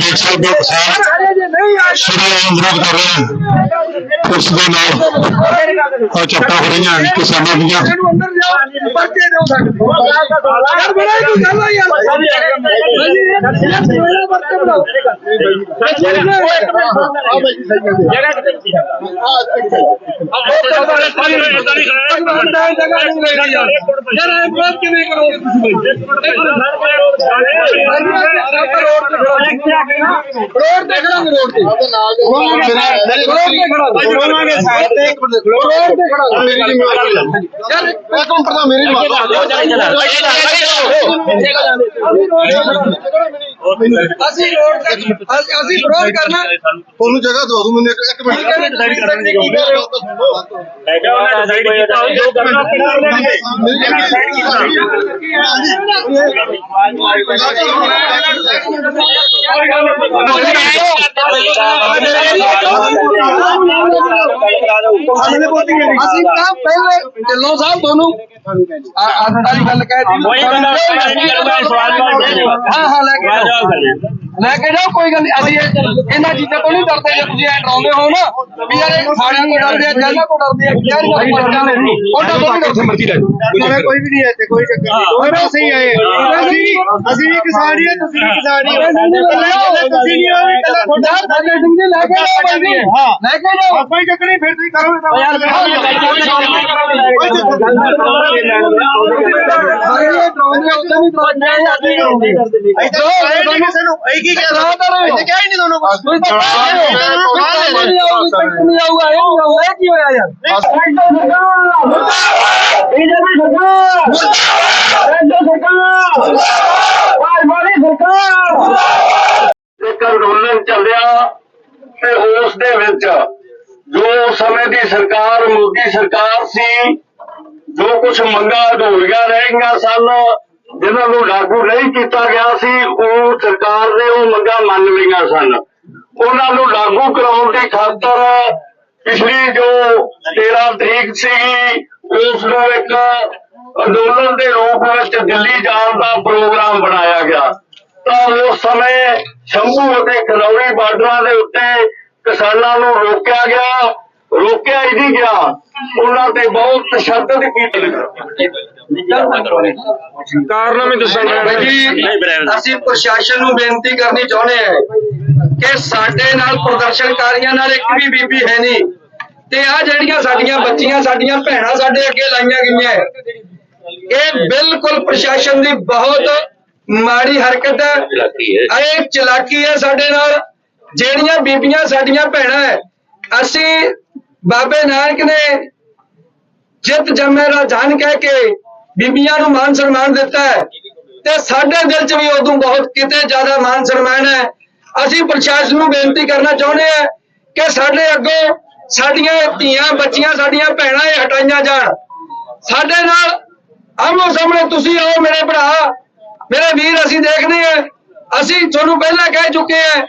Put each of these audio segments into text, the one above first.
ਕਰ ਰਿਹਾ ਤੁਸੀਂ ਦੇਖ ਸਕਦੇ ਹੋ ਉਸ ਦੇ ਨਾਲ ਆ ਚੱਕਾ ਹੋ ਰਹੀਆਂ ਕਿਸਾਨਾਂ ਦੀਆਂ। ਇਹਨੂੰ ਅੰਦਰ ਜਾਓ ਪਰਚੇ ਦਿਓ ਸਕਦੇ ਯਾਰ ਬੜਾ ਹੀ ਗੱਲ ਆ ਯਾਰ? ਮੇਰਾ ਪਰਚੇ ਬਣਾਓ। ਯਾਰ ਇਹ ਬਹੁਤ ਕਿਵੇਂ ਕਰੋਗੇ ਤੁਸੀਂ ਬਈ? ਰੋਡ ਤੇ ਖੜਾਂਗੇ ਰੋਡ ਤੇ ਰੋਡ ਤੇ ਖੜਾਂਗੇ। ਰੋਵਾਂਗੇ ਸਾਈਡ ਤੇ। ਮਿੰਟ ਰੋਡ ਤੇ ਖੜਾਂਗੇ ਯਾਰ ਇੱਕ ਮਿੰਟ ਤਾਂ ਮੇਰੀ ਅਸੀਂ ਰੋਡ ਤੇ ਅਸੀਂ ਅਸੀਂ ਵਿਰੋਧ ਕਰਨਾ। ਤੁਹਾਨੂੰ ਜਗ੍ਹਾ ਦਵਾ ਦੂੰ ਮੈਨੂੰ ਇੱਕ- ਮਿੰਟ। ਅਸੀਂ ਤਾਂ ਪਹਿਲੇ ਢਿੱਲੋਂ ਸਾਹਿਬ ਤੁਹਾਨੂੰ ਸਾਡੀ ਗੱਲ ਕਹਿ ਦਿੱਤੀ। ਹਾਂ ਹਾਂ ਲੈ ਕੇ ਜਾਓ ਲੈ ਕੇ ਜਾਓ ਕੋਈ ਗੱਲ ਨਹੀਂ ਅਸੀਂ ਇਹ- ਇਹਨਾਂ ਚੀਜ਼ਾਂ ਤੋਂ ਨਹੀਂ ਡਰਦੇ ਜੇ ਤੁਸੀਂ ਐ ਡਰਾਉਂਦੇ ਹੋ ਨਾ ਵੀ ਯਾਰ ਇਹ ਸਾੜਿਆਂ ਕੋ ਡਰਦੇ ਆ ਜੈਲਾਂ ਕੋ ਡਰਦੇ ਆ ਕਿਹੜੀ ਗੱਲ ਉਹਨਾਂ ਤੋਂ ਨਹੀਂ ਡਰਦੇ। ਮਰਜ਼ੀ ਲੈ ਕੋਈ ਵੀ ਨਹੀਂ ਇੱਥੇ ਕੋਈ ਚੱਕਰ ਨਹੀਂ। ਉਹ ਤਾਂ ਸਹੀ ਆਏ। ਅਸੀਂ ਅਸੀਂ ਵੀ ਕਿਸਾਨ ਹੀ ਹਾਂ ਤੁਸੀਂ ਵੀ ਕਿਸਾਨ ਹੀ ਹੋ। ਇਕੱਲੇ ਇਕੱਲੇ ਤੁਸੀਂ ਨਹੀਂ ਹੋ ਇਕੱਲਾ ਤੁਹਾਡਾ ਸਾਡੇ ਸਿੰਘ ਜੀ ਲੈ ਕੇ ਜਾਓ ਬੰਦੀ ਹਾਂ। ਲੈ ਕੇ ਜਾਓ। ਕੋਈ ਚੱਕਰ ਨਹੀਂ। ਫਿਰ ਤੁਸੀਂ ਕਰੋ ਸਾਰੇ ਇਹ ਡਰਾਉਂਦੇ ਉਦੋਂ ਵੀ ਡਰਾਉਂਦੇ ਆ। ਕਿਸੇ ਨੂੰ। ਇਹ ਕੁਛ। ਸਰਕਾਰ। ਇੱਕ ਅੰਦੋਲਨ ਚੱਲਿਆ ਤੇ ਉਸ ਦੇ ਵਿੱਚ ਜੋ ਸਮੇਂ ਦੀ ਸਰਕਾਰ ਮੋਦੀ ਸਰਕਾਰ ਸੀ ਜੋ ਕੁਝ ਮੰਗਾਂ ਅਧੂਰੀਆਂ ਰਹਿ ਗਈਆਂ ਸਨ ਜਿਨ੍ਹਾਂ ਨੂੰ ਲਾਗੂ ਨਹੀਂ ਕੀਤਾ ਗਿਆ ਸੀ, ਉਹ ਸਰਕਾਰ ਨੇ ਉਹ ਮੰਗਾਂ ਮੰਨ ਲਈਆਂ ਸਨ। ਉਹਨਾਂ ਨੂੰ ਲਾਗੂ ਕਰਾਉਣ ਦੀ ਖਾਤਰ ਪਿਛਲੀ ਜੋ 13 ਤਰੀਕ ਸੀ ਉਸ ਨੂੰ ਇੱਕ ਅੰਦੋਲਨ ਦੇ ਰੂਪ ਵਿੱਚ ਦਿੱਲੀ ਜਾਣ ਦਾ ਪ੍ਰੋਗਰਾਮ ਬਣਾਇਆ ਗਿਆ। ਤਾਂ ਉਸ ਸਮੇਂ ਸ਼ੰਭੂ ਅਤੇ ਖਨੌਰੀ ਬਾਰਡਰਾਂ ਦੇ ਉੱਤੇ ਕਿਸਾਨਾਂ ਨੂੰ ਰੋਕਿਆ ਗਿਆ। ਰੋਕਿਆ ਹੀ ਨਹੀਂ ਗਿਆ। ਉਹਨਾਂ ਤੇ ਬਹੁਤ ਤਸ਼ੱਦਦ ਕੀਤਾ ਕਾਰਨਾਮੇ ਦੱਸਣਾ ਜੀ ਅਸੀਂ ਪ੍ਰਸ਼ਾਸਨ ਨੂੰ ਬੇਨਤੀ ਕਰਨੀ ਚਾਹੁੰਦੇ ਹਾਂ ਕਿ ਸਾਡੇ ਨਾਲ ਪ੍ਰਦਰਸ਼ਨਕਾਰੀਆਂ ਨਾਲ ਇੱਕ ਵੀ ਬੀਬੀ ਹੈ ਨਹੀਂ। ਤੇ ਆ ਜਿਹੜੀਆਂ ਸਾਡੀਆਂ ਬੱਚੀਆਂ ਸਾਡੀਆਂ ਭੈਣਾਂ ਸਾਡੇ ਅੱਗੇ ਲਾਈਆਂ ਗਈਆਂ ਹੈ, ਇਹ ਬਿਲਕੁਲ ਪ੍ਰਸ਼ਾਸਨ ਦੀ ਬਹੁਤ ਮਾੜੀ ਹਰਕਤ ਹੈ। ਇਹ ਚਲਾਕੀ ਹੈ ਸਾਡੇ ਨਾਲ। ਜਿਹੜੀਆਂ ਬੀਬੀਆਂ ਸਾਡੀਆਂ ਭੈਣਾਂ ਹੈ ਅਸੀਂ ਬਾਬੇ ਨਾਨਕ ਨੇ ਜਿੱਤ ਜੰਮੇ ਰਾਜਾਨ ਕਹਿ ਕੇ ਬੀਬੀਆਂ ਨੂੰ ਮਾਨ ਸਨਮਾਨ ਦਿੱਤਾ ਹੈ। ਤੇ ਸਾਡੇ ਦਿਲ 'ਚ ਵੀ ਉਦੋਂ ਬਹੁਤ ਕਿਤੇ ਜ਼ਿਆਦਾ ਮਾਨ ਸਨਮਾਨ ਹੈ। ਅਸੀਂ ਪ੍ਰਸ਼ਾਸਨ ਨੂੰ ਬੇਨਤੀ ਕਰਨਾ ਚਾਹੁੰਦੇ ਹਾਂ ਕਿ ਸਾਡੇ ਅੱਗੋਂ ਸਾਡੀਆਂ ਧੀਆਂ, ਬੱਚੀਆਂ, ਸਾਡੀਆਂ ਭੈਣਾਂ ਇਹ ਹਟਾਈਆਂ ਜਾਣ। ਸਾਡੇ ਨਾਲ ਆਮੋ ਸਾਹਮਣੇ ਤੁਸੀਂ ਆਓ ਮੇਰੇ ਭਰਾ, ਮੇਰੇ ਵੀਰ ਅਸੀਂ ਦੇਖਦੇ ਹਾਂ। ਅਸੀਂ ਤੁਹਾਨੂੰ ਪਹਿਲਾਂ ਕਹਿ ਚੁੱਕੇ ਹਾਂ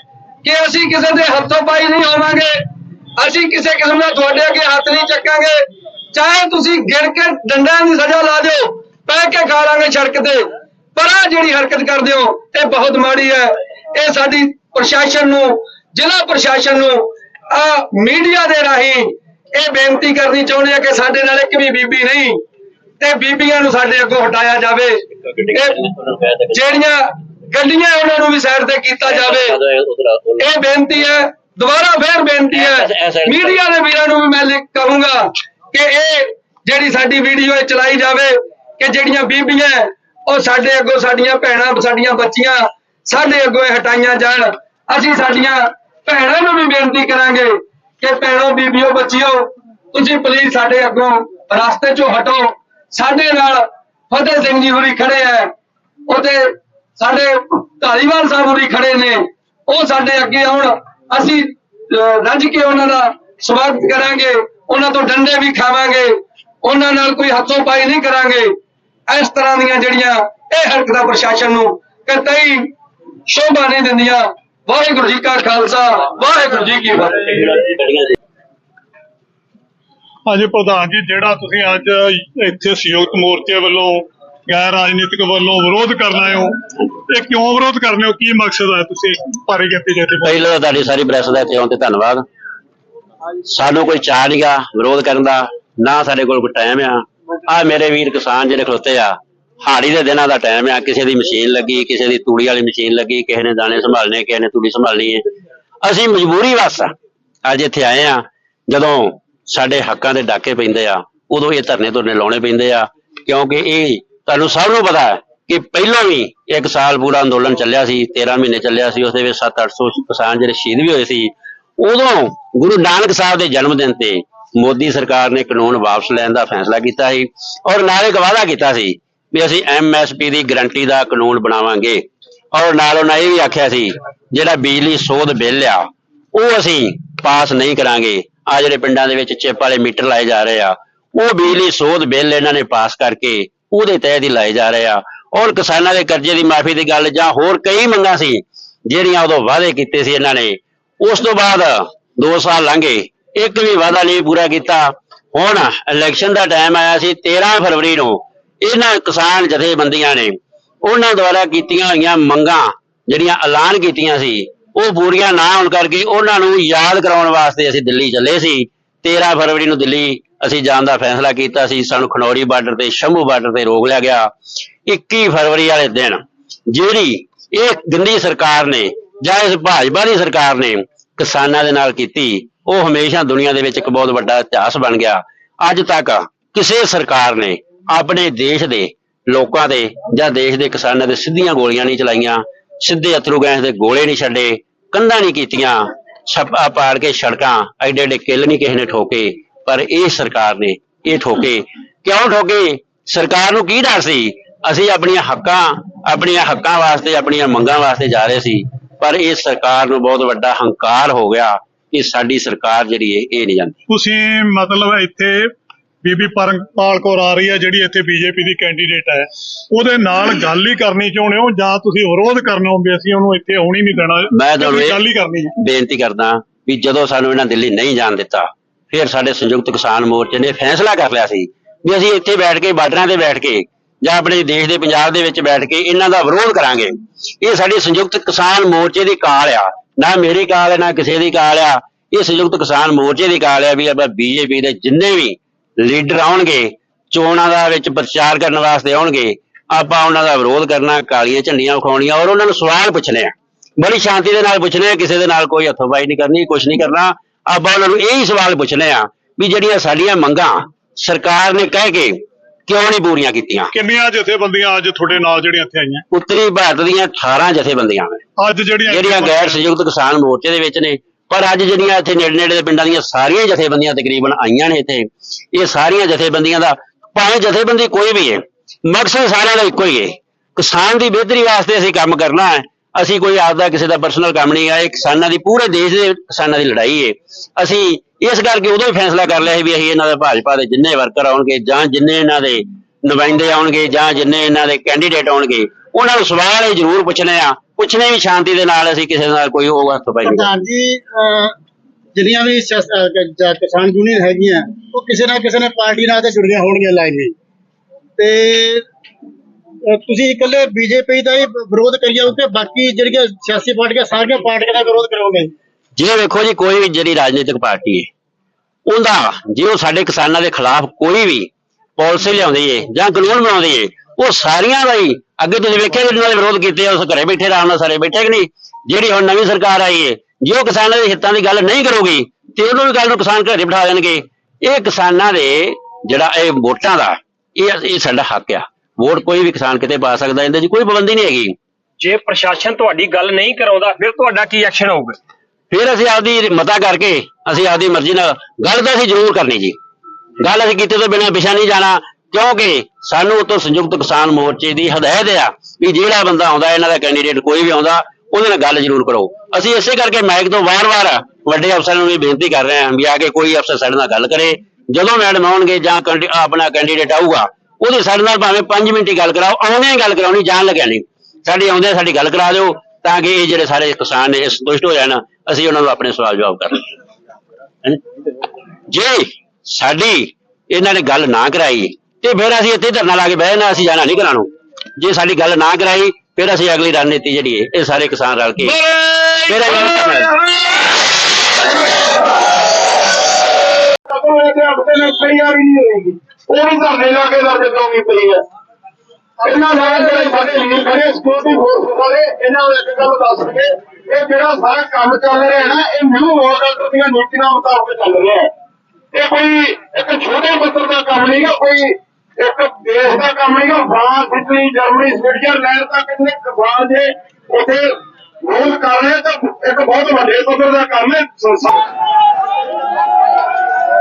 ਕਿ ਅਸੀਂ ਕਿਸੇ ਦੇ ਹੱਥੋਂ ਪਾਈ ਨਹੀਂ ਹੋਵਾਂਗੇ। ਅਸੀਂ ਕਿਸੇ ਕਿਸਮ ਦਾ ਤੁਹਾਡੇ ਅੱਗੇ ਹੱਥ ਨਹੀਂ ਚੱਕਾਂਗੇ। ਚਾਹੇ ਤੁਸੀਂ ਗਿਣ ਕੇ ਡੰਡਿਆਂ ਦੀ ਸਜ਼ਾ ਲਾ ਦਿਓ, ਪੈ ਕੇ ਖਾ ਲਾਂਗੇ ਸੜਕ ਤੇ। ਪਰ ਆਹ ਜਿਹੜੀ ਹਰਕਤ ਕਰਦੇ ਹੋ, ਇਹ ਬਹੁਤ ਮਾੜੀ ਹੈ। ਇਹ ਸਾਡੀ ਪ੍ਰਸ਼ਾਸਨ ਨੂੰ, ਜ਼ਿਲ੍ਹਾ ਪ੍ਰਸ਼ਾਸਨ ਨੂੰ ਆ ਮੀਡੀਆ ਦੇ ਰਾਹੀਂ ਇਹ ਬੇਨਤੀ ਕਰਨੀ ਚਾਹੁੰਦੇ ਆ ਕਿ ਸਾਡੇ ਨਾਲ ਇੱਕ ਵੀ ਬੀਬੀ ਨਹੀਂ ਤੇ ਬੀਬੀਆਂ ਨੂੰ ਸਾਡੇ ਅੱਗੋਂ ਹਟਾਇਆ ਜਾਵੇ। ਜਿਹੜੀਆਂ ਗੱਡੀਆਂ ਉਹਨਾਂ ਨੂੰ ਵੀ ਸਾਈਡ ਤੇ ਕੀਤਾ ਜਾਵੇ, ਇਹ ਬੇਨਤੀ ਹੈ ਦੁਬਾਰਾ ਫੇਰ ਬੇਨਤੀ ਹੈ ਮੀਡੀਆ ਦੇ ਵੀਰਾਂ ਨੂੰ ਵੀ ਮੈਂ ਲਿਖ ਕਹੂੰਗਾ ਕਿ ਇਹ ਜਿਹੜੀ ਸਾਡੀ ਵੀਡੀਓ ਇਹ ਚਲਾਈ ਜਾਵੇ ਕਿ ਜਿਹੜੀਆਂ ਬੀਬੀਆਂ ਉਹ ਸਾਡੇ ਅੱਗੋਂ ਸਾਡੀਆਂ ਭੈਣਾਂ ਸਾਡੀਆਂ ਬੱਚੀਆਂ ਸਾਡੇ ਅੱਗੋਂ ਹਟਾਈਆਂ ਜਾਣ। ਅਸੀਂ ਸਾਡੀਆਂ ਭੈਣਾਂ ਨੂੰ ਵੀ ਬੇਨਤੀ ਕਰਾਂਗੇ ਕਿ ਭੈਣੋ ਬੀਬੀਓ ਬੱਚਿਓ ਤੁਸੀਂ ਪਲੀਜ਼ ਸਾਡੇ ਅੱਗੋਂ ਰਸਤੇ ਚੋਂ ਹਟੋ। ਸਾਡੇ ਨਾਲ ਫਤਿਹ ਸਿੰਘ ਜੀ ਹੋਰੀ ਖੜੇ ਹੈ। ਉਹਦੇ ਸਾਡੇ ਧਾਲੀਵਾਲ ਸਾਹਿਬ ਹੋਰੀ ਖੜੇ ਨੇ। ਉਹ ਸਾਡੇ ਅੱਗੇ ਆਉਣ। ਅਸੀਂ ਰੱਜ ਕੇ ਉਹਨਾਂ ਦਾ ਸਵਾਗਤ ਕਰਾਂਗੇ, ਉਹਨਾਂ ਤੋਂ ਡੰਡੇ ਵੀ ਖਾਵਾਂਗੇ, ਉਹਨਾਂ ਨਾਲ ਕੋਈ ਹੱਥੋਂ ਪਾਈ ਨਹੀਂ ਕਰਾਂਗੇ। ਇਸ ਤਰ੍ਹਾਂ ਦੀਆਂ ਜਿਹੜੀਆਂ ਇਹ ਹਰਕਤਾਂ ਪ੍ਰਸ਼ਾਸਨ ਨੂੰ ਕਤਈ ਸ਼ੋਭਾ ਨਹੀਂ ਦਿੰਦੀਆਂ। ਵਾਹਿਗੁਰੂ ਜੀ ਕਾ ਖਾਲਸਾ, ਵਾਹਿਗੁਰੂ ਜੀ ਕੀ ਫਤਿਹ। ਹਾਂਜੀ, ਪ੍ਰਧਾਨ ਜੀ, ਜਿਹੜਾ ਤੁਸੀਂ ਅੱਜ ਇੱਥੇ ਸੰਯੁਕਤ ਮੋਰਚੇ ਵੱਲੋਂ ਗੈਰ ਰਾਜਨੀਤਿਕ ਵੱਲੋਂ ਵਿਰੋਧ ਕਰਨਾ ਹੋ ਇਹ ਕਿਉਂ ਵਿਰੋਧ ਕਰਨੇ ਹੋ? ਕੀ ਮਕਸਦ ਹੈ ਤੁਸੀਂ ਭਾਰੀ ਗਿਣਤੀ ਜਿਹਦੇ ਪਹਿਲਾਂ ਤਾਂ ਤੁਹਾਡੀ ਸਾਰੀ ਪ੍ਰੈਸ ਦਾ ਇੱਥੇ ਆਉਣ ਤੇ ਧੰਨਵਾਦ। ਸਾਨੂੰ ਕੋਈ ਚਾਹ ਨਹੀਂਗਾ ਵਿਰੋਧ ਕਰਨ ਦਾ, ਨਾ ਸਾਡੇ ਕੋਲ ਕੋਈ ਟਾਈਮ ਆ। ਆ ਮੇਰੇ ਵੀਰ ਕਿਸਾਨ ਜਿਹੜੇ ਖਲੋਤੇ ਆ, ਹਾੜੀ ਦੇ ਦਿਨਾਂ ਦਾ ਟਾਈਮ ਆ। ਕਿਸੇ ਦੀ ਮਸ਼ੀਨ ਲੱਗੀ, ਕਿਸੇ ਦੀ ਤੂੜੀ ਵਾਲੀ ਮਸ਼ੀਨ ਲੱਗੀ, ਕਿਸੇ ਨੇ ਦਾਣੇ ਸੰਭਾਲਣੇ, ਕਿਸੇ ਨੇ ਤੂੜੀ ਸੰਭਾਲਣੀ ਹੈ ਅਸੀਂ ਮਜਬੂਰੀ ਵਸ ਅੱਜ ਇੱਥੇ ਆਏ ਆ, ਜਦੋਂ ਸਾਡੇ ਹੱਕਾਂ ਦੇ ਡਾਕੇ ਪੈਂਦੇ ਆ, ਉਦੋਂ ਇਹ ਧਰਨੇ ਧੁਰਨੇ ਲਾਉਣੇ ਪੈਂਦੇ ਆ। ਕਿਉਂਕਿ ਇਹ ਤੁਹਾਨੂੰ ਸਭ ਨੂੰ ਪਤਾ ਹੈ ਕਿ ਪਹਿਲਾਂ ਵੀ ਇੱਕ ਸਾਲ ਪੂਰਾ ਅੰਦੋਲਨ ਚੱਲਿਆ ਸੀ 13 ਮਹੀਨੇ ਚੱਲਿਆ ਸੀ ਉਸ ਦੇ ਵਿੱਚ 7-800 ਕਿਸਾਨ ਜਿਹੜੇ ਸ਼ਹੀਦ ਵੀ ਹੋਏ ਸੀ। ਉਦੋਂ ਗੁਰੂ ਨਾਨਕ ਸਾਹਿਬ ਦੇ ਜਨਮ ਦਿਨ ਤੇ ਮੋਦੀ ਸਰਕਾਰ ਨੇ ਕਾਨੂੰਨ ਵਾਪਸ ਲੈਣ ਦਾ ਫੈਸਲਾ ਕੀਤਾ ਸੀ ਔਰ ਨਾਲ ਇੱਕ ਵਾਅਦਾ ਕੀਤਾ ਸੀ ਵੀ ਅਸੀਂ ਐਮਐਸਪੀ ਦੀ ਗਰੰਟੀ ਦਾ ਕਾਨੂੰਨ ਬਣਾਵਾਂਗੇ। ਔਰ ਨਾਲ ਉਹਨਾਂ ਇਹ ਵੀ ਆਖਿਆ ਸੀ, ਜਿਹੜਾ ਬਿਜਲੀ ਸੋਧ ਬਿੱਲ ਆ, ਉਹ ਅਸੀਂ ਪਾਸ ਨਹੀਂ ਕਰਾਂਗੇ। ਆ ਜਿਹੜੇ ਪਿੰਡਾਂ ਦੇ ਵਿੱਚ ਚਿੱਪ ਵਾਲੇ ਮੀਟਰ ਲਾਏ ਜਾ ਰਹੇ ਆ, ਉਹ ਬਿਜਲੀ ਸੋਧ ਬਿੱਲ ਇਹਨਾਂ ਨੇ ਪਾਸ ਕਰਕੇ ਉਹਦੇ ਤਹਿਤ ਹੀ ਲਾਏ ਜਾ ਰਹੇ ਆ। ਔਰ ਕਿਸਾਨਾਂ ਦੇ ਕਰਜ਼ੇ ਦੀ ਮਾਫੀ ਦੀ ਗੱਲ ਜਾਂ ਹੋਰ ਕਈ ਮੰਗਾਂ ਸੀ, ਜਿਹੜੀਆਂ ਉਦੋਂ ਵਾਅਦੇ ਕੀਤੇ ਸੀ ਇਹਨਾਂ ਨੇ। ਉਸ ਤੋਂ ਬਾਅਦ 2 ਸਾਲ ਲੰਘੇ, ਇੱਕ ਵੀ ਵਾਅਦਾ ਨਹੀਂ ਪੂਰਾ ਕੀਤਾ। ਹੁਣ ਇਲੈਕਸ਼ਨ ਦਾ ਟਾਈਮ ਆਇਆ ਸੀ 13 ਫਰਵਰੀ ਨੂੰ ਇਹਨਾਂ ਕਿਸਾਨ ਜਥੇਬੰਦੀਆਂ ਨੇ ਉਹਨਾਂ ਦੁਆਰਾ ਕੀਤੀਆਂ ਹੋਈਆਂ ਮੰਗਾਂ ਜਿਹੜੀਆਂ ਐਲਾਨ ਕੀਤੀਆਂ ਸੀ, ਉਹ ਪੂਰੀਆਂ ਨਾ ਹੋਣ ਕਰਕੇ ਉਹਨਾਂ ਨੂੰ ਯਾਦ ਕਰਾਉਣ ਵਾਸਤੇ ਅਸੀਂ ਦਿੱਲੀ ਚੱਲੇ ਸੀ। 13 ਫਰਵਰੀ ਨੂੰ ਦਿੱਲੀ ਅਸੀਂ ਜਾਣ ਦਾ ਫੈਸਲਾ ਕੀਤਾ ਸੀ, ਸਾਨੂੰ ਖਨੌਰੀ ਬਾਰਡਰ ਤੇ, ਸ਼ੰਭੂ ਬਾਰਡਰ ਤੇ ਰੋਕ ਲਿਆ ਗਿਆ। 21 ਫਰਵਰੀ ਵਾਲੇ ਦਿਨ ਜਿਹੜੀ ਇਹ ਗੰਦੀ ਸਰਕਾਰ ਨੇ ਜਾਂ ਇਸ ਭਾਜਪਾ ਦੀ ਸਰਕਾਰ ਨੇ ਕਿਸਾਨਾਂ ਦੇ ਨਾਲ ਕੀਤੀ, ਉਹ ਹਮੇਸ਼ਾ ਦੁਨੀਆ ਦੇ ਵਿੱਚ ਇੱਕ ਬਹੁਤ ਵੱਡਾ ਇਤਿਹਾਸ ਬਣ ਗਿਆ। ਅੱਜ ਤੱਕ ਕਿਸੇ ਸਰਕਾਰ ਨੇ ਆਪਣੇ ਦੇਸ਼ ਦੇ ਲੋਕਾਂ ਦੇ ਜਾਂ ਦੇਸ਼ ਦੇ ਕਿਸਾਨਾਂ ਦੇ ਸਿੱਧੀਆਂ ਗੋਲੀਆਂ ਨਹੀਂ ਚਲਾਈਆਂ, ਸਿੱਧੇ ਅਤਰੂ ਗੈਸ ਦੇ ਗੋਲੇ ਨਹੀਂ ਛੱਡੇ, ਕੰਧਾਂ ਨਹੀਂ ਕੀਤੀਆਂ, ਛੱਪਾ ਪਾੜ ਕੇ ਸੜਕਾਂ ਐਡੇ ਐਡੇ ਕਿੱਲ ਨਹੀਂ ਕਿਸੇ ਨੇ ਠੋਕੇ। ਪਰ ਇਹ ਸਰਕਾਰ ਨੇ ਇਹ ਠੋਕੇ। ਕਿਉਂ ਠੋਕੇ? ਸਰਕਾਰ ਨੂੰ ਕੀ ਡਰ ਸੀ? ਅਸੀਂ ਆਪਣੀਆਂ ਹੱਕਾਂ ਆਪਣੀਆਂ ਹੱਕਾਂ ਵਾਸਤੇ ਆਪਣੀਆਂ ਮੰਗਾਂ ਵਾਸਤੇ ਜਾ ਰਹੇ ਸੀ ਪਰ ਇਹ ਸਰਕਾਰ ਨੂੰ ਬਹੁਤ ਵੱਡਾ ਹੰਕਾਰ ਹੋ ਗਿਆ ਕਿ ਸਾਡੀ ਸਰਕਾਰ ਜਿਹੜੀ ਹੈ ਇਹ ਨਹੀਂ ਜਾਂਦੀ। ਤੁਸੀਂ ਮਤਲਬ ਇੱਥੇ ਬੀਬੀ ਪਰਮਪਾਲ ਕੌਰ ਆ ਰਹੀ ਹੈ ਜਿਹੜੀ ਇੱਥੇ ਬੀਜੇਪੀ ਦੀ ਕੈਂਡੀਡੇਟ ਹੈ ਉਹਦੇ ਨਾਲ ਗੱਲ ਹੀ ਕਰਨੀ ਚਾਹੁੰਦੇ ਹੋ ਜਾਂ ਤੁਸੀਂ ਵਿਰੋਧ ਕਰਨਾ ਹੋ ਵੀ ਅਸੀਂ ਉਹਨੂੰ ਇੱਥੇ ਆਉਣ ਨਹੀਂ ਦੇਣਾ ਮੈਂ ਤੁਹਾਨੂੰ ਗੱਲ ਹੀ ਕਰਨੀ ਹੈ। ਬੇਨਤੀ ਕਰਦਾ ਵੀ ਜਦੋਂ ਸਾਨੂੰ ਇਹਨਾਂ ਦਿੱਲੀ ਨਹੀਂ ਜਾਣ ਦਿੱਤਾ ਫਿਰ ਸਾਡੇ ਸੰਯੁਕਤ ਕਿਸਾਨ ਮੋਰਚੇ ਨੇ ਫੈਸਲਾ ਕਰ ਲਿਆ ਸੀ ਵੀ ਅਸੀਂ ਇੱਥੇ ਬੈਠ ਕੇ, ਬਾਰਡਰਾਂ ਤੇ ਬੈਠ ਕੇ ਜਾਂ ਆਪਣੇ ਦੇਸ਼ ਦੇ ਪੰਜਾਬ ਦੇ ਵਿੱਚ ਬੈਠ ਕੇ ਇਹਨਾਂ ਦਾ ਵਿਰੋਧ ਕਰਾਂਗੇ। ਇਹ ਸਾਡੀ ਸੰਯੁਕਤ ਕਿਸਾਨ ਮੋਰਚੇ ਦੀ ਕਾਲ ਆ। ਨਾ ਮੇਰੀ ਕਾਲ ਹੈ, ਨਾ ਕਿਸੇ ਦੀ ਕਾਲ ਆ। ਇਹ ਸੰਯੁਕਤ ਕਿਸਾਨ ਮੋਰਚੇ ਦੀ ਕਾਲ ਆ ਵੀ ਆਪਾਂ ਬੀਜੇਪੀ ਦੇ ਜਿੰਨੇ ਵੀ ਲੀਡਰ ਆਉਣਗੇ, ਚੋਣਾਂ ਦਾ ਵਿੱਚ ਪ੍ਰਚਾਰ ਕਰਨ ਵਾਸਤੇ ਆਉਣਗੇ, ਆਪਾਂ ਉਹਨਾਂ ਦਾ ਵਿਰੋਧ ਕਰਨਾ, ਕਾਲੀਆਂ ਝੰਡੀਆਂ ਵਿਖਾਉਣੀਆਂ ਔਰ ਉਹਨਾਂ ਨੂੰ ਸਵਾਲ ਪੁੱਛਣੇ ਆ। ਬੜੀ ਸ਼ਾਂਤੀ ਦੇ ਨਾਲ ਪੁੱਛਣੇ ਆ, ਕਿਸੇ ਦੇ ਨਾਲ ਕੋਈ ਹੱਥੋਂਬਾਈ ਨਹੀਂ ਕਰਨੀ ਕੁਝ ਨਹੀਂ ਕਰਨਾ। ਆਪਾਂ ਉਹਨਾਂ ਨੂੰ ਇਹ ਹੀ ਸਵਾਲ ਪੁੱਛਣੇ ਆ ਵੀ ਜਿਹੜੀਆਂ ਸਾਡੀਆਂ ਮੰਗਾਂ ਸਰਕਾਰ ਨੇ ਕਹਿ ਕੇ ਕਿਉਂ ਨਹੀਂ ਪੂਰੀਆਂ ਕੀਤੀਆਂ? ਕਿੰਨੀਆਂ ਜਥੇਬੰਦੀਆਂ ਅੱਜ ਤੁਹਾਡੇ ਨਾਲ ਜਿਹੜੀਆਂ ਇੱਥੇ ਆਈਆਂ? ਉੱਤਰੀ ਭਾਰਤ ਦੀਆਂ 18 ਜਥੇਬੰਦੀਆਂ ਨੇ। ਅੱਜ ਜਿਹੜੀਆਂ ਜਿਹੜੀਆਂ ਗੈਰ ਸੰਯੁਕਤ ਕਿਸਾਨ ਮੋਰਚੇ ਦੇ ਵਿੱਚ ਨੇ ਪਰ ਅੱਜ ਜਿਹੜੀਆਂ ਇੱਥੇ ਨੇੜੇ ਨੇੜੇ ਦੇ ਪਿੰਡਾਂ ਦੀਆਂ ਸਾਰੀਆਂ ਜਥੇਬੰਦੀਆਂ ਤਕਰੀਬਨ ਆਈਆਂ ਨੇ ਇੱਥੇ ਇਹ ਸਾਰੀਆਂ ਜਥੇਬੰਦੀਆਂ ਦਾ ਭਾਵੇਂ ਜਥੇਬੰਦੀ ਕੋਈ ਵੀ ਹੈ ਮਕਸਦ ਸਾਰਿਆਂ ਦਾ ਇੱਕੋ ਹੀ ਹੈ। ਕਿਸਾਨ ਦੀ ਬਿਹਤਰੀ ਵਾਸਤੇ ਅਸੀਂ ਕੰਮ ਕਰਨਾ ਹੈ ਅਸੀਂ ਕੋਈ ਆਪਦਾ ਕਿਸੇ ਦਾ ਪਰਸਨਲ ਕੰਮ ਨਹੀਂ ਹੈ ਇਹ ਕਿਸਾਨਾਂ ਦੀ, ਪੂਰੇ ਦੇਸ਼ ਦੇ ਕਿਸਾਨਾਂ ਦੀ ਲੜਾਈ ਹੈ ਅਸੀਂ ਇਸ ਕਰਕੇ ਉਦੋਂ ਹੀ ਫੈਸਲਾ ਕਰ ਲਿਆ ਸੀ ਵੀ ਅਸੀਂ ਇਹਨਾਂ ਦੇ ਭਾਜਪਾ ਦੇ ਜਿੰਨੇ ਵਰਕਰ ਆਉਣਗੇ ਜਾਂ ਜਿੰਨੇ ਇਹਨਾਂ ਦੇ ਨੁਮਾਇੰਦੇ ਆਉਣਗੇ ਜਾਂ ਜਿੰਨੇ ਇਹਨਾਂ ਦੇ ਕੈਂਡੀਡੇਟ ਆਉਣਗੇ, ਉਹਨਾਂ ਨੂੰ ਸਵਾਲ ਇਹ ਜ਼ਰੂਰ ਪੁੱਛਣੇ ਆ, ਪੁੱਛਣੇ ਵੀ ਸ਼ਾਂਤੀ ਦੇ ਨਾਲ ਅਸੀਂ ਕਿਸੇ ਨਾਲ ਕੋਈ ਉਹ ਹੱਥ ਪਾਈ ਪ੍ਰਧਾਨ ਜੀ ਜਿੰਨੀਆਂ ਵੀ ਕਿਸਾਨ ਯੂਨੀਅਨ ਹੈਗੀਆਂ, ਉਹ ਕਿਸੇ ਨਾ ਕਿਸੇ ਨੇ ਪਾਰਟੀ ਨਾਲ ਤੇ ਜੁੜੀਆਂ ਹੋਣਗੀਆਂ ਲਾਈਨ ਵਿੱਚ। ਤੇ ਅਹ, ਤੁਸੀਂ ਇਕੱਲੇ ਬੀਜੇਪੀ ਦਾ ਹੀ ਵਿਰੋਧ ਕਰੀ ਜਾਓਗੇ ਬਾਕੀ ਜਿਹੜੀਆਂ ਸਿਆਸੀ ਪਾਰਟੀਆਂ ਸਾਰੀਆਂ ਪਾਰਟੀਆਂ ਦਾ ਵਿਰੋਧ ਕਰੋਗੇ? ਜੇ ਵੇਖੋ ਜੀ ਕੋਈ ਵੀ ਜਿਹੜੀ ਰਾਜਨੀਤਿਕ ਪਾਰਟੀ ਹੈ ਉਹਦਾ ਜੇ ਉਹ ਸਾਡੇ ਕਿਸਾਨਾਂ ਦੇ ਖਿਲਾਫ ਕੋਈ ਵੀ ਪਾਲਿਸੀ ਲਿਆਉਂਦੀ ਏ ਜਾਂ ਕਾਨੂੰਨ ਬਣਾਉਂਦੀ ਏ ਉਹ ਸਾਰੀਆਂ ਦਾ ਹੀ ਅੱਗੇ ਤੁਸੀਂ ਵੇਖਿਆ ਜਿਹਨਾਂ ਨੇ ਵਿਰੋਧ ਕੀਤੇ ਉਸ ਘਰੇ ਬੈਠੇ ਆਰਾਮ ਨਾਲ ਸਾਰੇ ਬੈਠੇ ਕਿ ਨਹੀਂ? ਜਿਹੜੀ ਹੁਣ ਨਵੀਂ ਸਰਕਾਰ ਆਈ ਏ ਜੇ ਉਹ ਕਿਸਾਨਾਂ ਦੇ ਹਿੱਤਾਂ ਦੀ ਗੱਲ ਨਹੀਂ ਕਰੂਗੀ ਤੇ ਉਹਨੂੰ ਵੀ ਗੱਲ ਨੂੰ ਕਿਸਾਨ ਘਰੇ ਬਿਠਾ ਦੇਣਗੇ। ਇਹ ਕਿਸਾਨਾਂ ਦੇ ਜਿਹੜਾ ਇਹ ਵੋਟਾਂ ਦਾ ਇਹ ਇਹ ਸਾਡਾ ਹੱਕ ਆ। ਵੋਟ ਕੋਈ ਵੀ ਕਿਸਾਨ ਕਿਤੇ ਪਾ ਸਕਦਾ ਇਹਦੇ 'ਚ ਕੋਈ ਪਾਬੰਦੀ ਨਹੀਂ ਹੈਗੀ। ਜੇ ਪ੍ਰਸ਼ਾਸਨ ਤੁਹਾਡੀ ਗੱਲ ਨਹੀਂ ਕਰਾਉਂਦਾ ਫਿਰ ਤੁਹਾਡਾ ਕੀ ਐਕਸ਼ਨ ਹੋਊਗਾ? ਫਿਰ ਅਸੀਂ ਆਪਦੀ ਮਤਾ ਕਰਕੇ ਅਸੀਂ ਆਪਦੀ ਮਰਜ਼ੀ ਨਾਲ ਗੱਲ ਤਾਂ ਅਸੀਂ ਜ਼ਰੂਰ ਕਰਨੀ ਜੀ। ਗੱਲ ਅਸੀਂ ਕੀਤੇ ਤੋਂ ਬਿਨਾਂ ਪਿਛਾ ਨਹੀਂ ਜਾਣਾ ਕਿਉਂਕਿ ਸਾਨੂੰ ਉਤੋਂ ਸੰਯੁਕਤ ਕਿਸਾਨ ਮੋਰਚੇ ਦੀ ਹਦਾਇਤ ਆ ਵੀ ਜਿਹੜਾ ਬੰਦਾ ਆਉਂਦਾ ਇਹਨਾਂ ਦਾ ਕੈਂਡੀਡੇਟ ਕੋਈ ਵੀ ਆਉਂਦਾ ਉਹਦੇ ਨਾਲ ਗੱਲ ਜ਼ਰੂਰ ਕਰੋ। ਅਸੀਂ ਇਸੇ ਕਰਕੇ ਮਾਈਕ ਤੋਂ ਵਾਰ-ਵਾਰ ਵੱਡੇ ਅਫਸਰਾਂ ਨੂੰ ਵੀ ਬੇਨਤੀ ਕਰ ਰਹੇ ਹਾਂ ਵੀ ਆ ਕੇ ਕੋਈ ਅਫਸਰ ਸਾਡੇ ਨਾਲ ਗੱਲ ਕਰੇ। ਜਦੋਂ ਮੈਡਮ ਆਉਣਗੇ ਜਾਂ ਆਪਣਾ ਕੈਂਡੀਡੇਟ ਆਊਗਾ ਉਹਦੇ ਸਾਡੇ ਨਾਲ ਭਾਵੇਂ 5 ਮਿੰਟ ਹੀ ਗੱਲ ਕਰਾਓ ਆਉਂਦੇ ਗੱਲ ਕਰਾਉਣੀ, ਜਾਣ ਲੱਗਿਆ ਨਹੀਂ। ਸਾਡੇ ਆਉਂਦੇ ਸਾਡੀ ਗੱਲ ਕਰਾ ਦਿਓ, ਤਾਂ ਕਿ ਇਹ ਜਿਹੜੇ ਸਾਰੇ ਕਿਸਾਨ ਨੇ ਇਹ ਸੰਤੁਸ਼ਟ ਹੋ ਜਾਣ, ਅਸੀਂ ਉਹਨਾਂ ਨੂੰ ਆਪਣੇ ਸਵਾਲ ਜਵਾਬ ਕਰ ਜੇ ਸਾਡੀ ਇਹਨਾਂ ਨੇ ਗੱਲ ਨਾ ਕਰਾਈ, ਤੇ ਫਿਰ ਅਸੀਂ ਇੱਥੇ ਧਰਨਾ ਲਾ ਕੇ ਬਹਿ ਜਾਣਾ, ਅਸੀਂ ਜਾਣਾ ਨਹੀਂ ਕਰਾਣੋ ਜੇ ਸਾਡੀ ਗੱਲ ਨਾ ਕਰਾਈ, ਫਿਰ ਅਸੀਂ ਅਗਲੀ ਰਣਨੀਤੀ ਜਿਹੜੀ ਹੈ, ਇਹ ਸਾਰੇ ਕਿਸਾਨ ਰਲ ਕੇ ਫਿਰ ਇਹ ਉਹ ਵੀ ਧਰਨੇ ਲਾ ਕੇ ਦਰਜ ਕਰਾਉਣੀ ਪਈ ਹੈ ਇਹਨਾਂ ਨਾਲ ਜਿਹੜੇ ਸਾਡੇ ਲੀਡਰ ਖੜੇ ਫੋਰਸ ਵਾਲੇ, ਇਹਨਾਂ ਨੂੰ ਇੱਕ ਗੱਲ ਦੱਸ ਸਕੇ ਇਹ ਜਿਹੜਾ ਸਾਰਾ ਕੰਮ ਚੱਲ ਰਿਹਾ ਨਾ, ਇਹ ਨਿਊ ਆਰਡਰ ਦੀਆਂ ਨੀਤੀਆਂ ਮੁਤਾਬਕ ਚੱਲ ਰਿਹਾ ਹੈ। ਇਹ ਕੋਈ ਇੱਕ ਛੋਟੇ ਪੱਤਰ ਦਾ ਕੰਮ ਨਹੀਂ ਗਾ ਕੋਈ ਇੱਕ ਦੇਸ਼ ਦਾ ਕੰਮ ਨਹੀਂ ਗਾ ਫਰਾਂਸ, ਇਟਲੀ, ਜਰਮਨੀ, ਸਵਿਟਜ਼ਰਲੈਂਡ ਤੱਕ ਇੰਨੇ ਕਿਸਾਨ ਜੇ ਉੱਥੇ ਰੋਲ ਕਰ ਰਹੇ ਤਾਂ ਇੱਕ ਬਹੁਤ ਵੱਡੇ ਪੱਧਰ ਦਾ ਕੰਮ ਹੈ ਸੰਸਾਰ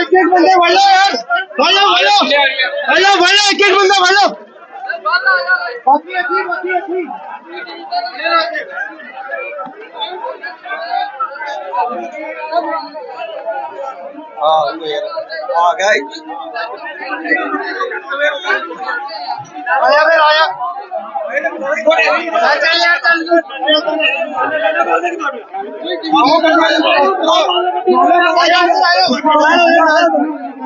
ਇੱਕ ਇੱਕ ਬੰਦੇ ਵੜ ਲਓ ਯਾਰ। ਵੜ ਲਓ ਵੜ ਲਓ ਵੜ ਲਓ ਵੜ ਲਓ ਇੱਕ ਇੱਕ ਬੰਦਾ ਬਾਕੀ ਅੱਛੀ ਬਾਕੀ ਅੱਛੀ ਆਇਆ ਫਿਰ ਆਇਆ ਚੱਲ ਯਾਰ ਚੱਲ ਆਓ ਆਏ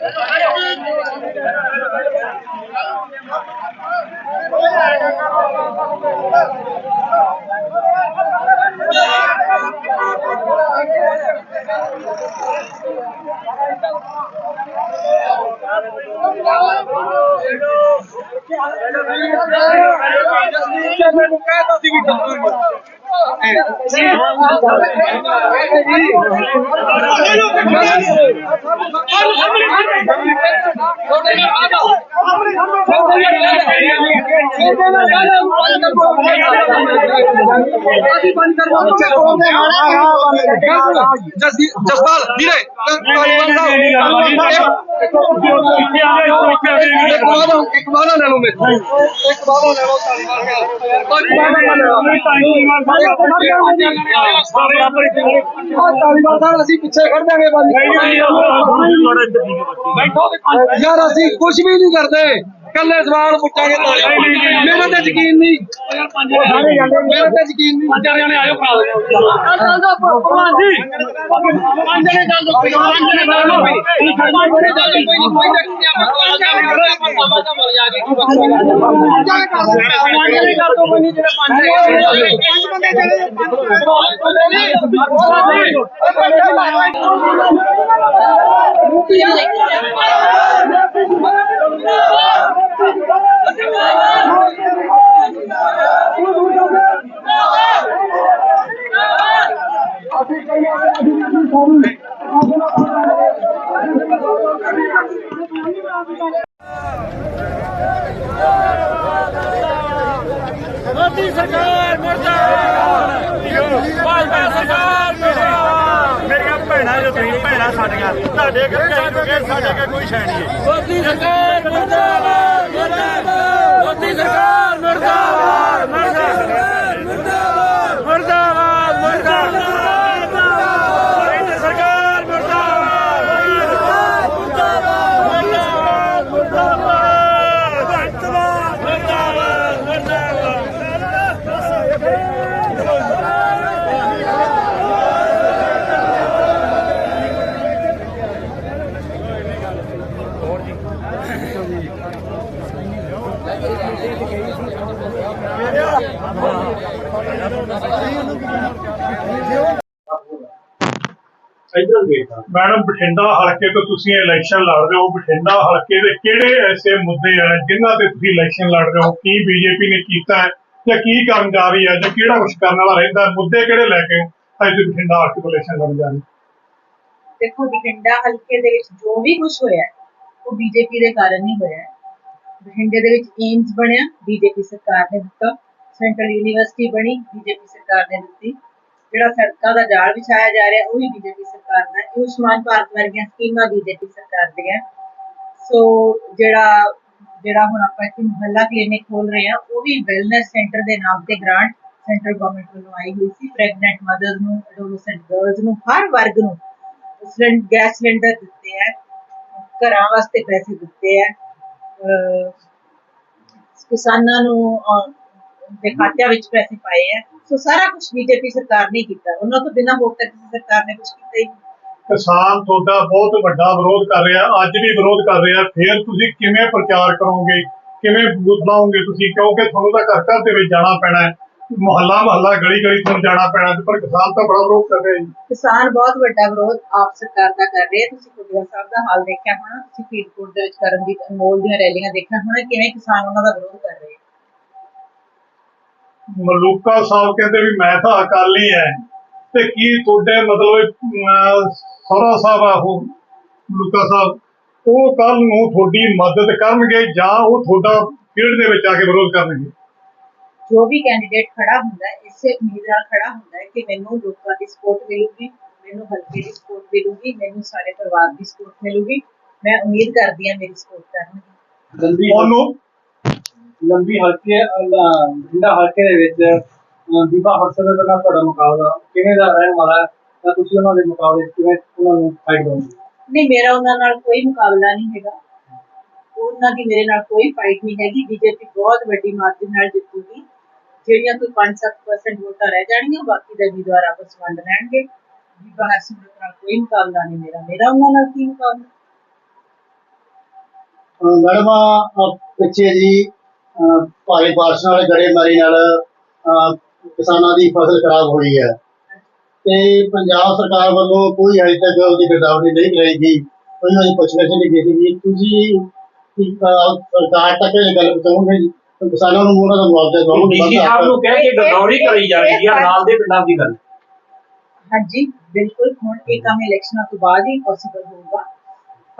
ਜਸਪਾਲ ਵੀਰੇ ¡Vamos! ਇੱਕ ਵਾਦਾ ਇੱਕ ਵਾਦਾ ਲੈ ਲਓ ਮੇਰੇ ਇੱਕ ਵਾਦਾ ਲੈ ਲਓ ਤਾਲੀਬਾਨ ਸਾਹਿਬ ਅਸੀਂ ਪਿੱਛੇ ਖੜ ਜਾਗੇ ਯਾਰ ਨਹੀਂ ਕੱਲੇ ਸਵਾਲ ਪੁੱਛਾਂਗੇ ਮੇਰੇ ਤੇ ਯਕੀਨ ਨਹੀਂ ਮੇਰੇ ਤੇ ਯਕੀਨ ਨਹੀਂ ਪੰਜ ਜਣੇ ਆਇਓ ਭਰਾ ਚੱਲ ਦੋ ਭਗਵਾਨ ਜੀ ਪੰਜ ਜਣੇ ਚੱਲ ਦੋ ਪੰਜ ਜਣੇ ਚੱਲ ਦੋ ਪੰਜ ਜਣੇ ਚੱਲ ਦੋ ਕੋਈ ਨਹੀਂ ਕੋਈ ਟੈਕਸੀ ਆਪਾਂ ਮਰ ਜਾਗੇ ਪੰਜ ਜਣੇ ਕਰ ਦੋ ਕੋਈ ਨਹੀਂ ਜਿਹੜੇ ਪੰਜ ਜਣੇ ਪੰਜ ਬੰਦੇ ਚਲੇ ਪੰਜ ਮੋਦੀ ਸਰਕਾਰ ਮੁਰਦਾਬਾਦ ਭਾਜਪਾ ਸਰਕਾਰ ਮੁਰਦਾਬਾਦ ਭੈਣਾਂ ਜੋ ਤੁਸੀਂ, ਭੈਣਾਂ ਸਾਡੀਆਂ। ਤੁਹਾਡੇ ਅੱਗੇ ਭੈਣ ਹੋ ਗਏ ਸਾਡੇ ਅੱਗੇ ਕੋਈ ਛੈ ਨਹੀਂ ਮੋਦੀ ਸਰਕਾਰ, ਮੁਰਦਾਬਾਦ ਮੁਰਦਾਬਾਦ। ਮੋਦੀ ਸਰਕਾਰ, ਮੁਰਦਾਬਾਦ ਮੁਰਦਾਬਾਦ ਮੁਰਦਾਬਾਦ। ਮੁਰਦਾਬਾਦ ਮੁਰਦਾਬਾਦ। Yeah. ਮੈਡਮ, ਬਠਿੰਡਾ ਹਲਕੇ ਤੋਂ ਤੁਸੀਂ ਇਲੈਕਸ਼ਨ ਲੜ ਰਹੇ ਹੋ। ਬਠਿੰਡਾ ਹਲਕੇ ਦੇ ਕਿਹੜੇ ਐਸੇ ਮੁੱਦੇ ਆ ਜਿਨ੍ਹਾਂ ਤੇ ਤੁਸੀਂ ਇਲੈਕਸ਼ਨ ਲੜ ਰਹੇ ਹੋ? ਕੀ ਬੀਜੇਪੀ ਨੇ ਕੀਤਾ ਹੈ? ਜਾਂ ਕੀ ਕਰਨ ਜਾ ਰਹੀ ਹੈ ਜਾਂ ਕਿਹੜਾ ਕੁਝ ਕਰਨ ਵਾਲਾ ਰਹਿੰਦਾ ਮੁੱਦੇ ਕਿਹੜੇ ਲੈ ਕੇ ਅੱਜ ਤੁਸੀਂ ਬਠਿੰਡਾ ਹਲਕੇ ਤੋਂ ਇਲੈਕਸ਼ਨ ਲੜ ਜਾ ਰਹੇ ਦੇਖੋ, ਬਠਿੰਡਾ ਹਲਕੇ ਦੇ ਵਿੱਚ ਜੋ ਵੀ ਕੁਝ ਹੋਇਆ ਉਹ ਬੀਜੇਪੀ ਦੇ ਕਾਰਨ ਹੀ ਹੋਇਆ ਬਠਿੰਡੇ ਦੇ ਵਿੱਚ ਏਮਸ ਬਣਿਆ, ਬੀਜੇਪੀ ਸਰਕਾਰ ਨੇ ਦਿੱਤਾ। ਸੈਂਟਰਲ ਯੂਨੀਵਰਸਿਟੀ ਬਣੀ, ਬੀਜੇਪੀ ਸਰਕਾਰ ਨੇ ਦਿੱਤੀ। ਜਿਹੜਾ ਸੜਕਾਂ ਦਾ ਜਾਲ ਵਿਛਾਇਆ ਜਾ ਰਿਹਾ ਉਹ ਵੀ ਬੀਜੇਪੀ ਸਰਕਾਰ ਦਾ ਹੈ। ਆਯੁਸ਼ਮਾਨ ਭਾਰਤ ਵਰਗੀਆਂ ਸਕੀਮਾਂ ਬੀਜੇਪੀ ਸਰਕਾਰ ਦੀਆਂ ਸੋ ਜਿਹੜਾ ਜਿਹੜਾ ਹੁਣ ਆਪਾਂ ਇੱਥੇ ਮੁਹੱਲਾ ਕਲੀਨਿਕ ਖੋਲ ਰਹੇ ਹਾਂ ਉਹ ਵੀ ਵੈਲਨੈਸ ਸੈਂਟਰ ਦੇ ਨਾਮ ਤੇ ਗ੍ਰਾਂਟ ਸੈਂਟਰਲ ਗਵਰਨਮੈਂਟ ਵੱਲੋਂ ਆਈ ਹੋਈ ਸੀ। ਪ੍ਰੈਗਨੈਂਟ ਮਦਰਸ ਨੂੰ ਐਡੋਲਸੈਂਟ ਗਰਲਸ ਨੂੰ ਹਰ ਵਰਗ ਨੂੰ ਸਿਲੰਡਰ ਗੈਸ ਸਿਲੰਡਰ ਦਿੱਤੇ ਹੈ ਘਰਾਂ ਵਾਸਤੇ ਪੈਸੇ ਦਿੱਤੇ ਹੈ। ਕਿਸਾਨਾਂ ਨੂੰ ਅਹ, ਦੇ ਖਾਤਿਆਂ ਵਿੱਚ ਪੈਸੇ ਪਾਏ ਹੈ। ਸੋ ਸਾਰਾ ਕੁਝ ਬੀਜੇਪੀ ਸਰਕਾਰ ਨੇ ਕੀਤਾ। ਉਹਨਾਂ ਤੋਂ ਬਿਨਾਂ ਹੋਰ ਤਾਂ ਕਿਸੇ ਸਰਕਾਰ ਨੇ ਕੁਝ ਕੀਤਾ ਹੀ ਨਹੀਂ। ਕਿਸਾਨ ਤੁਹਾਡਾ ਬਹੁਤ ਵੱਡਾ ਵਿਰੋਧ ਕਰ ਰਿਹਾ ਅੱਜ ਵੀ ਵਿਰੋਧ ਕਰ ਰਿਹਾ। ਫਿਰ ਤੁਸੀਂ ਕਿਵੇਂ ਪ੍ਰਚਾਰ ਕਰੋਗੇ? ਕਿਵੇਂ ਬੂਥ ਲਾਓਗੇ ਤੁਸੀਂ? ਕਿਉਂਕਿ ਤੁਹਾਨੂੰ ਤਾਂ ਘਰ ਘਰ ਦੇ ਵਿੱਚ ਜਾਣਾ ਪੈਣਾ ਹੈ। ਮੁਹੱਲਾ ਮੁਹੱਲਾ ਗਲੀ ਗਲੀ ਤੁਹਾਨੂੰ ਜਾਣਾ ਪੈਣਾ ਪਰ ਕਿਸਾਨ ਤਾਂ ਬੜਾ ਵਿਰੋਧ ਕਰ ਰਿਹਾ ਜੀ। ਕਿਸਾਨ ਬਹੁਤ ਵੱਡਾ ਵਿਰੋਧ ਆਪ ਸਰਕਾਰ ਦਾ ਕਰ ਰਹੇ। ਤੁਸੀਂ ਕੁੜੀਆ ਸਾਹਿਬ ਦਾ ਹਾਲ ਦੇਖਿਆ ਹੋਣਾ। ਤੁਸੀਂ ਫਰੀਦਕੋਟ ਦੇ ਵਿੱਚ ਕਰਨ ਦੀ ਅਨਮੋਲ ਦੀਆਂ ਰੈਲੀਆਂ ਦੇਖਿਆ ਹੋਣਾ। ਕਿਵੇਂ ਕਿਸਾਨ ਉਹਨਾਂ ਦਾ ਵਿਰੋਧ ਕਰ ਰਹੇ ਮਲੂਕਾ ਸਾਹਿਬ ਕਹਿੰਦੇ ਵੀ ਮੈਂ ਤਾਂ ਅਕਾਲੀ ਹੈ ਤੇ ਕੀ ਤੁਹਾਡੇ ਮਤਲਬ ਸੋਰਾ ਸਾਹਿਬ ਆ ਉਹ ਮਲੂਕਾ ਸਾਹਿਬ? ਉਹ ਕੱਲ ਨੂੰ ਤੁਹਾਡੀ ਮਦਦ ਕਰਨਗੇ ਜਾਂ ਉਹ ਤੁਹਾਡਾ ਫੀਲਡ ਦੇ ਵਿੱਚ ਆ ਕੇ ਵਿਰੋਧ ਕਰਨਗੇ? ਜੋ ਵੀ ਕੈਂਡੀਡੇਟ ਖੜਾ ਹੁੰਦਾ ਹੈ ਇਸੇ ਉਮੀਦ ਨਾਲ ਖੜਾ ਹੁੰਦਾ ਹੈ ਕਿ ਮੈਨੂੰ ਲੋਕਾਂ ਦੀ ਸਪੋਰਟ ਮਿਲੂਗੀ ਮੈਨੂੰ ਹਲਕੇ ਦੀ ਸਪੋਰਟ ਮਿਲੂਗੀ ਮੈਨੂੰ ਸਾਰੇ ਪਰਿਵਾਰ ਦੀ ਸਪੋਰਟ ਮਿਲੂਗੀ। ਮੈਂ ਉਮੀਦ ਕਰਦੀ ਹਾਂ ਮੇਰੀ ਸਪੋਰਟ ਕਰਨਗੇ। ਉਹਨੂੰ ਲੰਬੀ ਹਲਕੇ ਬਠਿੰਡਾ ਹਲਕੇ ਦੇ ਵਿੱਚ ਬੀਬਾ ਹਰਸਨ ਦੇ ਤੁਹਾਡਾ ਮੁਕਾਬਲਾ ਕਿਵੇਂ ਦਾ ਰਹਿਣ ਵਾਲਾ ਹੈ? ਤਾਂ ਤੁਸੀਂ ਉਹਨਾਂ ਦੇ ਮੁਕਾਬਲੇ ਕਿਵੇਂ ਉਹਨਾਂ ਨੂੰ ਫਾਈਟ ਦੋਗੇ ਨਹੀਂ ਮੇਰਾ ਉਹਨਾਂ ਨਾਲ ਕੋਈ ਮੁਕਾਬਲਾ ਨਹੀਂ ਹੈਗਾ। ਉਹਨਾਂ ਦੀ ਮੇਰੇ ਨਾਲ ਕੋਈ ਫਾਈਟ ਨਹੀਂ ਹੈਗੀ। ਬੀਜੇਪੀ ਬਹੁਤ ਵੱਡੀ ਮਾਰਜਨ ਨਾਲ ਜਿੱਤੂਗੀ। ਜਿਹੜੀਆਂ ਕੋਈ 5-7% ਵੋਟਾਂ ਰਹਿ ਜਾਣਗੀਆਂ ਬਾਕੀ ਦੇ ਉਮੀਦਵਾਰ ਆਪਸ ਵਿੱਚ ਵੰਡ ਲੈਣਗੇ। ਬੀਬਾ ਹਰਸਿਮਰਤ ਨਾਲ ਕੋਈ ਮੁਕਾਬਲਾ ਨਹੀਂ ਮੇਰਾ। ਮੇਰਾ ਉਹਨਾਂ ਨਾਲ ਕੀ ਮੁਕਾਬਲਾ? ਮੈਡਮ ਪਿੱਛੇ ਜੀ ਭਾਰੀ ਬਾਰਿਸ਼ਾਂ ਵਾਲੇ ਗੜੇਮਾਰੀ ਨਾਲ ਕਿਸਾਨਾਂ ਦੀ ਫਸਲ ਖਰਾਬ ਹੋਈ ਹੈ। ਤੇ ਪੰਜਾਬ ਸਰਕਾਰ ਵੱਲੋਂ ਕੋਈ ਹਜੇ ਤੱਕ ਉਹਦੀ ਗਿਰਦਾਵਰੀ ਨਹੀਂ ਕਰਾਈ ਗਈ। ਕੋਈ ਉਹਦੀ ਪੁੱਛਗਿੱਛ ਨਹੀਂ ਕੀਤੀ ਗਈ ਤੁਸੀਂ ਸਰਕਾਰ ਤੱਕ ਇਹ ਗੱਲ ਪਹੁੰਚਾਉਂਗੇ ਕਿਸਾਨਾਂ ਨੂੰ ਉਹਨਾਂ ਦਾ ਮੁਆਵਜ਼ਾ ਦਵਾਉਂਗੇ ਡੀਸੀ ਸਾਹਿਬ ਨੂੰ ਕਹਿ ਕੇ ਗਰਦੌਰੀ ਕਰੀ ਜਾ ਰਹੀ ਆ ਨਾਲ ਦੇ ਪਿੰਡਾਂ ਦੀ ਗੱਲ। ਹਾਂਜੀ ਬਿਲਕੁਲ। ਹੁਣ ਇਹ ਕੰਮ ਇਲੈਕਸ਼ਨਾਂ ਤੋਂ ਬਾਅਦ ਹੀ ਪੋਸੀਬਲ ਹੋਊਗਾ।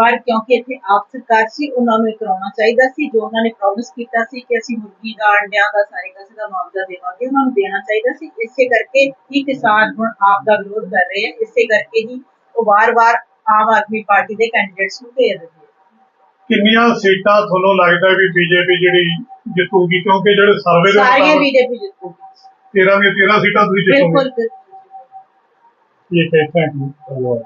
ਪਰ ਕਿਉਂਕਿ ਇੱਥੇ ਆਪ ਸਰਕਾਰ ਸੀ ਉਹਨਾਂ ਨੂੰ ਕਰਾਉਣਾ ਚਾਹੀਦਾ ਸੀ ਜੋ ਉਹਨਾਂ ਨੇ ਪ੍ਰੋਮਿਸ ਕੀਤਾ ਸੀ ਕਿ ਅਸੀਂ ਮੁਰਗੀ ਦਾ ਅੰਡਿਆਂ ਦਾ ਸਾਰੇ ਕਾਸੇ ਦਾ ਮੁਆਵਜ਼ਾ ਦੇਵਾਂਗੇ ਉਹਨਾਂ ਨੂੰ ਦੇਣਾ ਚਾਹੀਦਾ ਸੀ। ਇਸੇ ਕਰਕੇ ਹੀ ਕਿਸਾਨ ਹੁਣ ਆਪ ਦਾ ਵਿਰੋਧ ਕਰ ਰਹੇ ਆ। ਇਸੇ ਕਰਕੇ ਹੀ ਉਹ ਵਾਰ-ਵਾਰ ਆਮ ਆਦਮੀ ਪਾਰਟੀ ਦੇ ਕੈਂਡੀਡੇਟਸ ਨੂੰ ਘੇਰ ਰਹੇ ਆ। ਕਿੰਨੀਆਂ ਸੀਟਾਂ ਤੁਹਾਨੂੰ ਲੱਗਦਾ ਵੀ ਬੀਜੇਪੀ ਜਿਹੜੀ ਜਿੱਤੂਗੀ? ਕਿਉਂਕਿ ਜਿਹੜੇ ਸਰਵੇ ਦੇ ਸਾਰੀਆਂ ਬੀਜੇਪੀ ਜਿੱਤੂਗੀ। 13 ਦੀਆਂ 13 ਸੀਟਾਂ ਤੁਸੀਂ ਜਿੱਤੋਗੇ। ਬਿਲਕੁਲ ਬਿਲਕੁਲ। ਠੀਕ ਹੈ ਥੈਂਕ ਯੂ